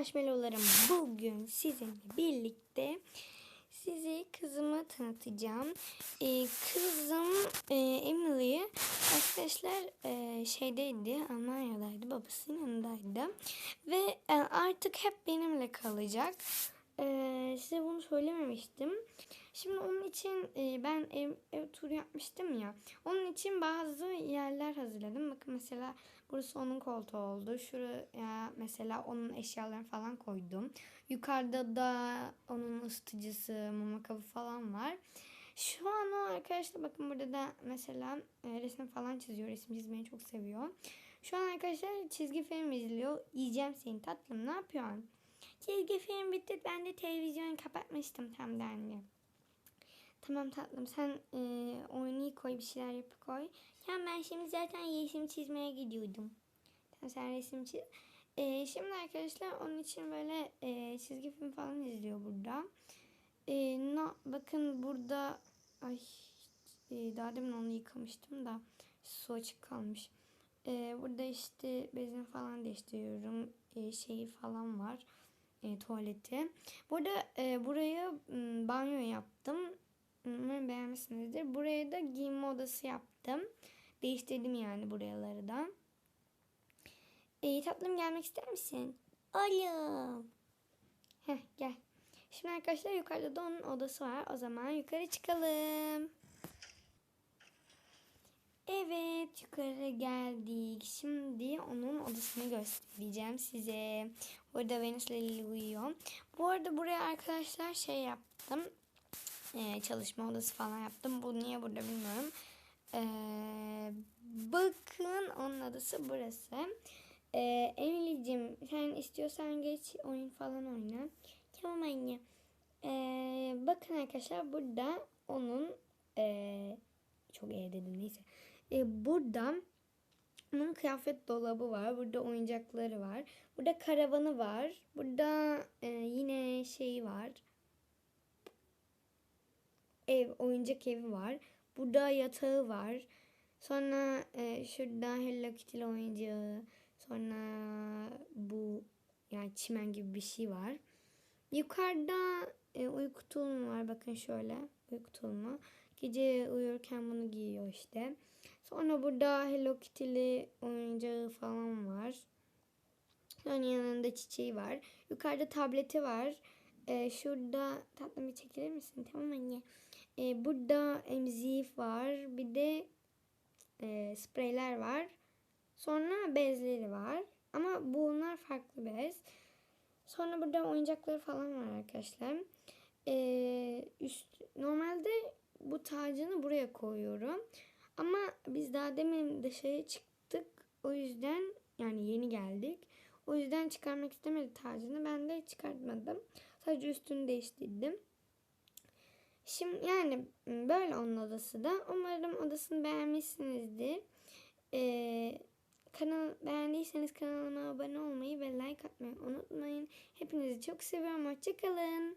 marshmallowlarım. Bugün sizinle birlikte size kızımı tanıtacağım. Ee, kızım e, Emily arkadaşlar e, şeydeydi Almanya'daydı babasının yanındaydı ve e, artık hep benimle kalacak. E, size bunu söylememiştim. Şimdi onun için e, ben ev, ev turu yapmıştım ya. Onun için bazı yerler hazırladım. Bakın mesela burası onun koltuğu oldu. Şuraya mesela onun eşyalarını falan koydum. Yukarıda da onun ısıtıcısı, mama kabı falan var. Şu an o arkadaşlar bakın burada da mesela e, resim falan çiziyor. Resim çizmeyi çok seviyor. Şu an arkadaşlar çizgi film izliyor. Yiyeceğim seni tatlım ne yapıyorsun? Çizgi film bitti. Ben de televizyonu kapatmıştım tam da anne. Tamam tatlım sen e, oyunu koy bir şeyler yapıp koy. Tamam ben şimdi zaten resim çizmeye gidiyordum. Tamam sen resim çiz. E, şimdi arkadaşlar onun için böyle e, çizgi film falan izliyor burada. E, no, bakın burada ay e, daha demin onu yıkamıştım da su açık kalmış. E, burada işte bezini falan değiştiriyorum. E, şeyi falan var. E, tuvaleti. Burada e, buraya m, banyo yaptım. Umarım beğenmişsinizdir. Buraya da giyinme odası yaptım. Değiştirdim yani buraları da. E, tatlım gelmek ister misin? Oğlum. Heh gel. Şimdi arkadaşlar yukarıda da onun odası var. O zaman yukarı çıkalım. Evet yukarı geldik. Şimdi odasını göstereceğim size. Burada Venüs Lily uyuyor. Bu arada buraya arkadaşlar şey yaptım. Ee, çalışma odası falan yaptım. Bu niye burada bilmiyorum. Ee, bakın onun odası burası. Ee, Emily'cim sen istiyorsan geç oyun falan oyna. Tamam anne. Ee, bakın arkadaşlar burada onun ee, çok iyi dedim neyse. Ee, burada onun kıyafet dolabı var. Burada oyuncakları var. Burada karavanı var. Burada ee, yine şey var. Ev, oyuncak evi var. Burada yatağı var. Sonra ee, şurada Hello Kitty oyuncağı. Sonra bu yani çimen gibi bir şey var. Yukarıda e, uyku tulumu var. Bakın şöyle uyku tulumu. Gece uyurken bunu giyiyor işte. Sonra burada Hello Kitty'li oyuncağı falan var. Sonra yanında çiçeği var. Yukarıda tableti var. E, şurada tatlım bir çekilir misin? Tamam anne. E, burada emziği var. Bir de e, spreyler var. Sonra bezleri var. Ama bunlar farklı bez. Sonra burada oyuncakları falan var arkadaşlar. Ee, üst, normalde bu tacını buraya koyuyorum. Ama biz daha demin dışarı çıktık. O yüzden yani yeni geldik. O yüzden çıkarmak istemedi tacını. Ben de çıkartmadım. Sadece üstünü değiştirdim. Şimdi yani böyle onun odası da. Umarım odasını beğenmişsinizdir. Ee, kanal beğendiyseniz kanalıma abone olmayı ve like atmayı unutmayın. Hepinizi çok seviyorum. Hoşçakalın.